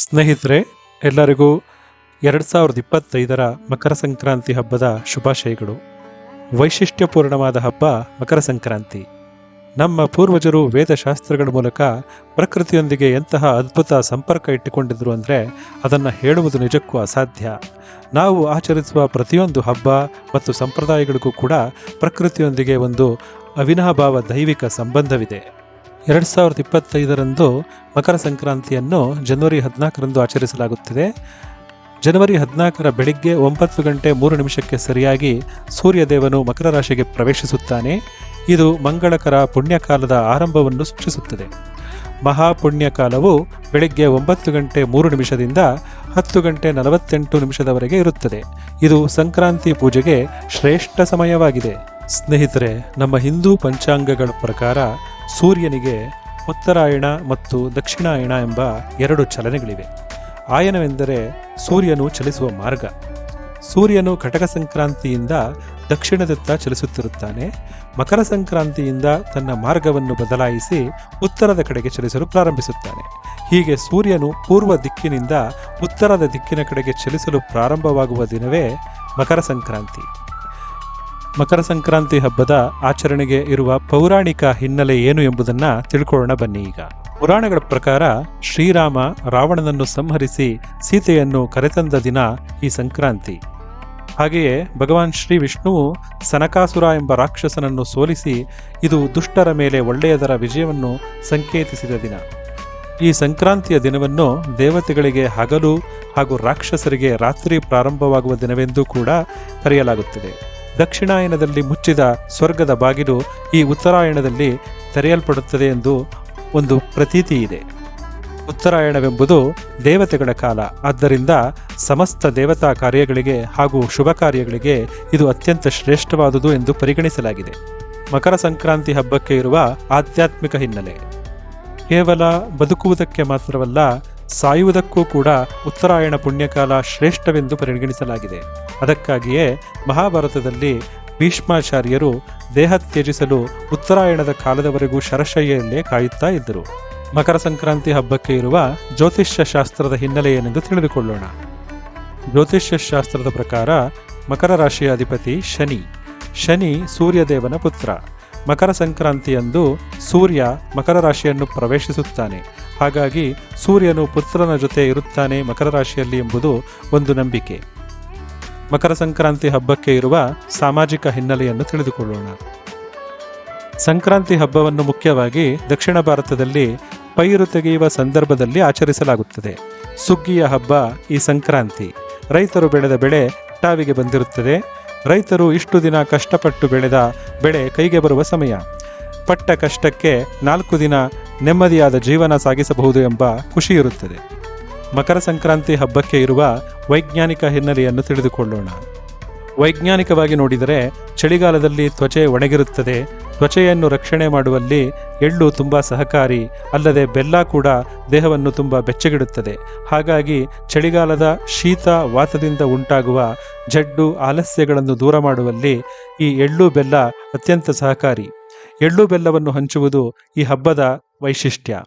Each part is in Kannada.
ಸ್ನೇಹಿತರೆ, ಎಲ್ಲರಿಗೂ ಎರಡು ಸಾವಿರದ ಇಪ್ಪತ್ತೈದರ ಮಕರ ಸಂಕ್ರಾಂತಿ ಹಬ್ಬದ ಶುಭಾಶಯಗಳು. ವೈಶಿಷ್ಟ್ಯಪೂರ್ಣವಾದ ಹಬ್ಬ ಮಕರ ಸಂಕ್ರಾಂತಿ. ನಮ್ಮ ಪೂರ್ವಜರು ವೇದಶಾಸ್ತ್ರಗಳ ಮೂಲಕ ಪ್ರಕೃತಿಯೊಂದಿಗೆ ಎಂತಹ ಅದ್ಭುತ ಸಂಪರ್ಕ ಇಟ್ಟುಕೊಂಡಿದ್ರು ಅಂದರೆ ಅದನ್ನು ಹೇಳುವುದು ನಿಜಕ್ಕೂ ಅಸಾಧ್ಯ. ನಾವು ಆಚರಿಸುವ ಪ್ರತಿಯೊಂದು ಹಬ್ಬ ಮತ್ತು ಸಂಪ್ರದಾಯಗಳಿಗೂ ಕೂಡ ಪ್ರಕೃತಿಯೊಂದಿಗೆ ಒಂದು ಅವಿನಾಭಾವ ದೈವಿಕ ಸಂಬಂಧವಿದೆ. ಎರಡು ಸಾವಿರದ ಇಪ್ಪತ್ತೈದರಂದು ಮಕರ ಸಂಕ್ರಾಂತಿಯನ್ನು ಜನವರಿ ಹದಿನಾಲ್ಕರಂದು ಆಚರಿಸಲಾಗುತ್ತಿದೆ. ಜನವರಿ ಹದಿನಾಲ್ಕರ ಬೆಳಿಗ್ಗೆ ಒಂಬತ್ತು ಗಂಟೆ ಮೂರು ನಿಮಿಷಕ್ಕೆ ಸರಿಯಾಗಿ ಸೂರ್ಯದೇವನು ಮಕರ ರಾಶಿಗೆ ಪ್ರವೇಶಿಸುತ್ತಾನೆ. ಇದು ಮಂಗಳಕರ ಪುಣ್ಯಕಾಲದ ಆರಂಭವನ್ನು ಸೂಚಿಸುತ್ತದೆ. ಮಹಾಪುಣ್ಯಕಾಲವು ಬೆಳಿಗ್ಗೆ ಒಂಬತ್ತು ಗಂಟೆ ಮೂರು ನಿಮಿಷದಿಂದ ಹತ್ತು ಗಂಟೆ ನಲವತ್ತೆಂಟು ನಿಮಿಷದವರೆಗೆ ಇರುತ್ತದೆ. ಇದು ಸಂಕ್ರಾಂತಿ ಪೂಜೆಗೆ ಶ್ರೇಷ್ಠ ಸಮಯವಾಗಿದೆ. ಸ್ನೇಹಿತರೆ, ನಮ್ಮ ಹಿಂದೂ ಪಂಚಾಂಗಗಳ ಪ್ರಕಾರ ಸೂರ್ಯನಿಗೆ ಉತ್ತರಾಯಣ ಮತ್ತು ದಕ್ಷಿಣಾಯಣ ಎಂಬ ಎರಡು ಚಲನೆಗಳಿವೆ. ಆಯನವೆಂದರೆ ಸೂರ್ಯನು ಚಲಿಸುವ ಮಾರ್ಗ. ಸೂರ್ಯನು ಕಟಕ ಸಂಕ್ರಾಂತಿಯಿಂದ ದಕ್ಷಿಣದತ್ತ ಚಲಿಸುತ್ತಿರುತ್ತಾನೆ. ಮಕರ ಸಂಕ್ರಾಂತಿಯಿಂದ ತನ್ನ ಮಾರ್ಗವನ್ನು ಬದಲಾಯಿಸಿ ಉತ್ತರದ ಕಡೆಗೆ ಚಲಿಸಲು ಪ್ರಾರಂಭಿಸುತ್ತಾನೆ. ಹೀಗೆ ಸೂರ್ಯನು ಪೂರ್ವ ದಿಕ್ಕಿನಿಂದ ಉತ್ತರದ ದಿಕ್ಕಿನ ಕಡೆಗೆ ಚಲಿಸಲು ಪ್ರಾರಂಭವಾಗುವ ದಿನವೇ ಮಕರ ಸಂಕ್ರಾಂತಿ. ಮಕರ ಸಂಕ್ರಾಂತಿ ಹಬ್ಬದ ಆಚರಣೆಗೆ ಇರುವ ಪೌರಾಣಿಕ ಹಿನ್ನೆಲೆ ಏನು ಎಂಬುದನ್ನ ತಿಳ್ಕೊಳ್ಳೋಣ ಬನ್ನಿ ಈಗ. ಪುರಾಣಗಳ ಪ್ರಕಾರ ಶ್ರೀರಾಮ ರಾವಣನನ್ನು ಸಂಹರಿಸಿ ಸೀತೆಯನ್ನು ಕರೆತಂದ ದಿನ ಈ ಸಂಕ್ರಾಂತಿ. ಹಾಗೆಯೇ ಭಗವಾನ್ ಶ್ರೀ ವಿಷ್ಣುವು ಸನಕಾಸುರ ಎಂಬ ರಾಕ್ಷಸನನ್ನು ಸೋಲಿಸಿ ಇದು ದುಷ್ಟರ ಮೇಲೆ ಒಳ್ಳೆಯದರ ವಿಜಯವನ್ನು ಸಂಕೇತಿಸಿದ ದಿನ. ಈ ಸಂಕ್ರಾಂತಿಯ ದಿನವನ್ನು ದೇವತೆಗಳಿಗೆ ಹಗಲು ಹಾಗೂ ರಾಕ್ಷಸರಿಗೆ ರಾತ್ರಿ ಪ್ರಾರಂಭವಾಗುವ ದಿನವೆಂದೂ ಕೂಡ ಕರೆಯಲಾಗುತ್ತದೆ. ದಕ್ಷಿಣಾಯನದಲ್ಲಿ ಮುಚ್ಚಿದ ಸ್ವರ್ಗದ ಬಾಗಿಲು ಈ ಉತ್ತರಾಯಣದಲ್ಲಿ ತೆರೆಯಲ್ಪಡುತ್ತದೆ ಎಂದು ಒಂದು ಪ್ರತೀತಿ ಇದೆ. ಉತ್ತರಾಯಣವೆಂಬುದು ದೇವತೆಗಳ ಕಾಲ. ಆದ್ದರಿಂದ ಸಮಸ್ತ ದೇವತಾ ಕಾರ್ಯಗಳಿಗೆ ಹಾಗೂ ಶುಭ ಕಾರ್ಯಗಳಿಗೆ ಇದು ಅತ್ಯಂತ ಶ್ರೇಷ್ಠವಾದುದು ಎಂದು ಪರಿಗಣಿಸಲಾಗಿದೆ. ಮಕರ ಸಂಕ್ರಾಂತಿ ಹಬ್ಬಕ್ಕೆ ಇರುವ ಆಧ್ಯಾತ್ಮಿಕ ಹಿನ್ನೆಲೆ. ಕೇವಲ ಬದುಕುವುದಕ್ಕೆ ಮಾತ್ರವಲ್ಲ ಸಾಯುವುದಕ್ಕೂ ಕೂಡ ಉತ್ತರಾಯಣ ಪುಣ್ಯಕಾಲ ಶ್ರೇಷ್ಠವೆಂದು ಪರಿಗಣಿಸಲಾಗಿದೆ. ಅದಕ್ಕಾಗಿಯೇ ಮಹಾಭಾರತದಲ್ಲಿ ಭೀಷ್ಮಾಚಾರ್ಯರು ದೇಹ ತ್ಯಜಿಸಲು ಉತ್ತರಾಯಣದ ಕಾಲದವರೆಗೂ ಶರಶಯ್ಯಲ್ಲೇ ಕಾಯುತ್ತಾ ಇದ್ದರು. ಮಕರ ಸಂಕ್ರಾಂತಿ ಹಬ್ಬಕ್ಕೆ ಇರುವ ಜ್ಯೋತಿಷ್ಯ ಶಾಸ್ತ್ರದ ಹಿನ್ನೆಲೆ ಏನೆಂದು ತಿಳಿದುಕೊಳ್ಳೋಣ. ಜ್ಯೋತಿಷ್ಯ ಶಾಸ್ತ್ರದ ಪ್ರಕಾರ ಮಕರ ರಾಶಿಯ ಅಧಿಪತಿ ಶನಿ. ಶನಿ ಸೂರ್ಯದೇವನ ಪುತ್ರ. ಮಕರ ಸಂಕ್ರಾಂತಿಯಂದು ಸೂರ್ಯ ಮಕರ ರಾಶಿಯನ್ನು ಪ್ರವೇಶಿಸುತ್ತಾನೆ. ಹಾಗಾಗಿ ಸೂರ್ಯನು ಪುತ್ರನ ಜೊತೆ ಇರುತ್ತಾನೆ ಮಕರ ರಾಶಿಯಲ್ಲಿ ಎಂಬುದು ಒಂದು ನಂಬಿಕೆ. ಮಕರ ಸಂಕ್ರಾಂತಿ ಹಬ್ಬಕ್ಕೆ ಇರುವ ಸಾಮಾಜಿಕ ಹಿನ್ನೆಲೆಯನ್ನು ತಿಳಿದುಕೊಳ್ಳೋಣ. ಸಂಕ್ರಾಂತಿ ಹಬ್ಬವನ್ನು ಮುಖ್ಯವಾಗಿ ದಕ್ಷಿಣ ಭಾರತದಲ್ಲಿ ಪೈರು ತೆಗೆಯುವ ಸಂದರ್ಭದಲ್ಲಿ ಆಚರಿಸಲಾಗುತ್ತದೆ. ಸುಗ್ಗಿಯ ಹಬ್ಬ ಈ ಸಂಕ್ರಾಂತಿ. ರೈತರು ಬೆಳೆದ ಬೆಳೆ ಟಾವಿಗೆ ಬಂದಿರುತ್ತದೆ. ರೈತರು ಇಷ್ಟು ದಿನ ಕಷ್ಟಪಟ್ಟು ಬೆಳೆದ ಬೆಳೆ ಕೈಗೆ ಬರುವ ಸಮಯ. ಪಟ್ಟ ಕಷ್ಟಕ್ಕೆ ನಾಲ್ಕು ದಿನ ನೆಮ್ಮದಿಯಾದ ಜೀವನ ಸಾಗಿಸಬಹುದು ಎಂಬ ಖುಷಿ ಇರುತ್ತದೆ. ಮಕರ ಸಂಕ್ರಾಂತಿ ಹಬ್ಬಕ್ಕೆ ಇರುವ ವೈಜ್ಞಾನಿಕ ಹಿನ್ನೆಲೆಯನ್ನು ತಿಳಿದುಕೊಳ್ಳೋಣ. ವೈಜ್ಞಾನಿಕವಾಗಿ ನೋಡಿದರೆ ಚಳಿಗಾಲದಲ್ಲಿ ತ್ವಚೆ ಒಣಗಿರುತ್ತದೆ ತ್ವಚೆಯನ್ನು ರಕ್ಷಣೆ ಮಾಡುವಲ್ಲಿ ಎಳ್ಳು ತುಂಬ ಸಹಕಾರಿ, ಅಲ್ಲದೆ ಬೆಲ್ಲ ಕೂಡ ದೇಹವನ್ನು ತುಂಬ ಬೆಚ್ಚಗಿಡುತ್ತದೆ. ಹಾಗಾಗಿ ಚಳಿಗಾಲದ ಶೀತ ವಾತದಿಂದ ಉಂಟಾಗುವ ಜಡ್ಡು ಆಲಸ್ಯಗಳನ್ನು ದೂರ ಮಾಡುವಲ್ಲಿ ಈ ಎಳ್ಳು ಬೆಲ್ಲ ಅತ್ಯಂತ ಸಹಕಾರಿ. ಎಳ್ಳು ಬೆಲ್ಲವನ್ನು ಹಂಚುವುದು ಈ ಹಬ್ಬದ ವೈಶಿಷ್ಟ್ಯ.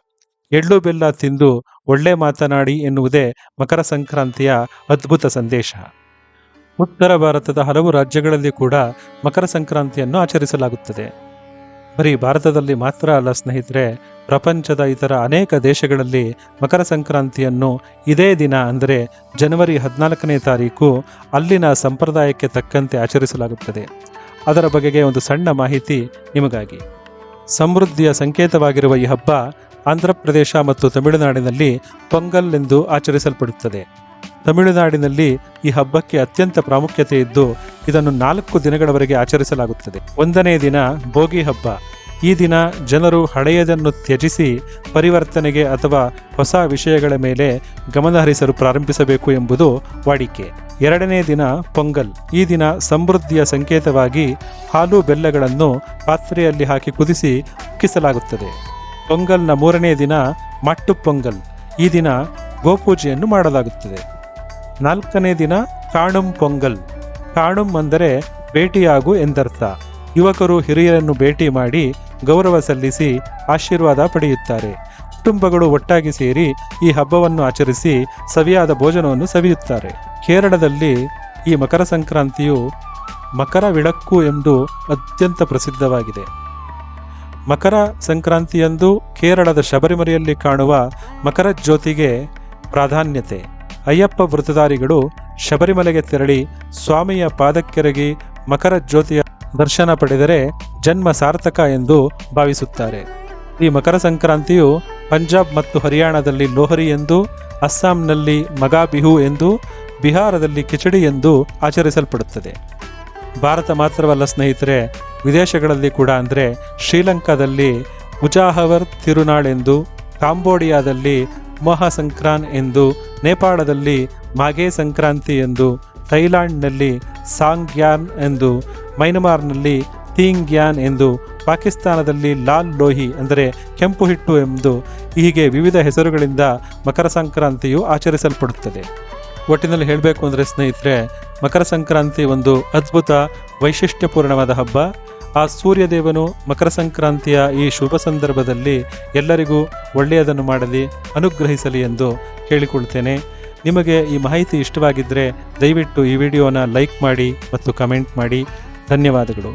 ಎಳ್ಳು ಬೆಲ್ಲ ತಿಂದು ಒಳ್ಳೆ ಮಾತನಾಡಿ ಎನ್ನುವುದೇ ಮಕರ ಸಂಕ್ರಾಂತಿಯ ಅದ್ಭುತ ಸಂದೇಶ. ಉತ್ತರ ಭಾರತದ ಹಲವು ರಾಜ್ಯಗಳಲ್ಲಿ ಕೂಡ ಮಕರ ಸಂಕ್ರಾಂತಿಯನ್ನು ಆಚರಿಸಲಾಗುತ್ತದೆ. ಬರೀ ಭಾರತದಲ್ಲಿ ಮಾತ್ರ ಅಲ್ಲ ಸ್ನೇಹಿತರೆ, ಪ್ರಪಂಚದ ಇತರ ಅನೇಕ ದೇಶಗಳಲ್ಲಿ ಮಕರ ಸಂಕ್ರಾಂತಿಯನ್ನು ಇದೇ ದಿನ ಅಂದರೆ ಜನವರಿ ಹದಿನಾಲ್ಕನೇ ತಾರೀಕು ಅಲ್ಲಿನ ಸಂಪ್ರದಾಯಕ್ಕೆ ತಕ್ಕಂತೆ ಆಚರಿಸಲಾಗುತ್ತದೆ. ಅದರ ಬಗೆಗೆ ಒಂದು ಸಣ್ಣ ಮಾಹಿತಿ ನಿಮಗಾಗಿ. ಸಮೃದ್ಧಿಯ ಸಂಕೇತವಾಗಿರುವ ಈ ಹಬ್ಬ ಆಂಧ್ರ ಪ್ರದೇಶ ಮತ್ತು ತಮಿಳುನಾಡಿನಲ್ಲಿ ಪೊಂಗಲ್ ಎಂದು ಆಚರಿಸಲ್ಪಡುತ್ತದೆ. ತಮಿಳುನಾಡಿನಲ್ಲಿ ಈ ಹಬ್ಬಕ್ಕೆ ಅತ್ಯಂತ ಪ್ರಾಮುಖ್ಯತೆ ಇದ್ದು, ಇದನ್ನು ನಾಲ್ಕು ದಿನಗಳವರೆಗೆ ಆಚರಿಸಲಾಗುತ್ತದೆ. ಒಂದನೇ ದಿನ ಭೋಗಿ ಹಬ್ಬ. ಈ ದಿನ ಜನರು ಹಳೆಯದನ್ನು ತ್ಯಜಿಸಿ, ಪರಿವರ್ತನೆಗೆ ಅಥವಾ ಹೊಸ ವಿಷಯಗಳ ಮೇಲೆ ಗಮನಹರಿಸಲು ಪ್ರಾರಂಭಿಸಬೇಕು ಎಂಬುದು ವಾಡಿಕೆ. ಎರಡನೇ ದಿನ ಪೊಂಗಲ್. ಈ ದಿನ ಸಮೃದ್ಧಿಯ ಸಂಕೇತವಾಗಿ ಹಾಲು ಬೆಲ್ಲಗಳನ್ನು ಪಾತ್ರೆಯಲ್ಲಿ ಹಾಕಿ ಕುದಿಸಿ ಉಕ್ಕಿಸಲಾಗುತ್ತದೆ. ಪೊಂಗಲ್ನ ಮೂರನೇ ದಿನ ಮಟ್ಟು ಪೊಂಗಲ್. ಈ ದಿನ ಗೋಪೂಜೆಯನ್ನು ಮಾಡಲಾಗುತ್ತದೆ. ನಾಲ್ಕನೇ ದಿನ ಕಾಣುಂ ಪೊಂಗಲ್. ಕಾಣುಂ ಅಂದರೆ ಭೇಟಿಯಾಗು ಎಂದರ್ಥ. ಯುವಕರು ಹಿರಿಯರನ್ನು ಭೇಟಿ ಮಾಡಿ ಗೌರವ ಸಲ್ಲಿಸಿ ಆಶೀರ್ವಾದ ಪಡೆಯುತ್ತಾರೆ. ಕುಟುಂಬಗಳು ಒಟ್ಟಾಗಿ ಸೇರಿ ಈ ಹಬ್ಬವನ್ನು ಆಚರಿಸಿ ಸವಿಯಾದ ಭೋಜನವನ್ನು ಸವಿಯುತ್ತಾರೆ. ಕೇರಳದಲ್ಲಿ ಈ ಮಕರ ಸಂಕ್ರಾಂತಿಯು ಮಕರ ವಿಳಕ್ಕು ಎಂದು ಅತ್ಯಂತ ಪ್ರಸಿದ್ಧವಾಗಿದೆ. ಮಕರ ಸಂಕ್ರಾಂತಿಯಂದು ಕೇರಳದ ಶಬರಿಮಲೆಯಲ್ಲಿ ಕಾಣುವ ಮಕರ ಜ್ಯೋತಿಗೆ ಪ್ರಾಧಾನ್ಯತೆ. ಅಯ್ಯಪ್ಪ ವೃತಧಾರಿಗಳು ಶಬರಿಮಲೆಗೆ ತೆರಳಿ ಸ್ವಾಮಿಯ ಪಾದಕ್ಕೆರಗಿ ಮಕರ ಜ್ಯೋತಿಯ ದರ್ಶನ ಪಡೆದರೆ ಜನ್ಮ ಸಾರ್ಥಕ ಎಂದು ಭಾವಿಸುತ್ತಾರೆ. ಈ ಮಕರ ಸಂಕ್ರಾಂತಿಯು ಪಂಜಾಬ್ ಮತ್ತು ಹರಿಯಾಣದಲ್ಲಿ ಲೋಹರಿ ಎಂದು, ಅಸ್ಸಾಂನಲ್ಲಿ ಮಗಾಬಿಹು ಎಂದು, ಬಿಹಾರದಲ್ಲಿ ಕಿಚಡಿ ಎಂದು ಆಚರಿಸಲ್ಪಡುತ್ತದೆ. ಭಾರತ ಮಾತ್ರವಲ್ಲ ಸ್ನೇಹಿತರೆ, ವಿದೇಶಗಳಲ್ಲಿ ಕೂಡ ಅಂದರೆ ಶ್ರೀಲಂಕಾದಲ್ಲಿ ಉಜಾಹವರ್ ತಿರುನಾಳ್ ಎಂದು, ಕಾಂಬೋಡಿಯಾದಲ್ಲಿ ಮಹಾ ಸಂಕ್ರಾನ್ ಎಂದು ನೇಪಾಳದಲ್ಲಿ ಮಾಘೆ ಸಂಕ್ರಾಂತಿ ಎಂದು, ಥೈಲ್ಯಾಂಡ್ನಲ್ಲಿ ಸಾಂಗ್ಯಾನ್ ಎಂದು, ಮೈನಮಾರ್ನಲ್ಲಿ ತೀಂಗ್ಯಾನ್ ಎಂದು, ಪಾಕಿಸ್ತಾನದಲ್ಲಿ ಲಾಲ್ ಲೋಹಿ ಅಂದರೆ ಕೆಂಪು ಹಿಟ್ಟು ಎಂದು ಹೀಗೆ ವಿವಿಧ ಹೆಸರುಗಳಿಂದ ಮಕರ ಸಂಕ್ರಾಂತಿಯು ಆಚರಿಸಲ್ಪಡುತ್ತದೆ. ಒಟ್ಟಿನಲ್ಲಿ ಹೇಳಬೇಕು ಅಂದರೆ ಸ್ನೇಹಿತರೆ, ಮಕರ ಸಂಕ್ರಾಂತಿ ಒಂದು ಅದ್ಭುತ ವೈಶಿಷ್ಟ್ಯಪೂರ್ಣವಾದ ಹಬ್ಬ. ಆ ಸೂರ್ಯದೇವನು ಮಕರ ಸಂಕ್ರಾಂತಿಯ ಈ ಶುಭ ಸಂದರ್ಭದಲ್ಲಿ ಎಲ್ಲರಿಗೂ ಒಳ್ಳೆಯದನ್ನು ಮಾಡಲಿ, ಅನುಗ್ರಹಿಸಲಿ ಎಂದು ಕೇಳಿಕೊಳ್ತೇನೆ ನಿಮಗೆ ಈ ಮಾಹಿತಿ ಇಷ್ಟವಾಗಿದ್ದರೆ ದಯವಿಟ್ಟು ಈ ವಿಡಿಯೋನ ಲೈಕ್ ಮಾಡಿ ಮತ್ತು ಕಮೆಂಟ್ ಮಾಡಿ. ಧನ್ಯವಾದಗಳು.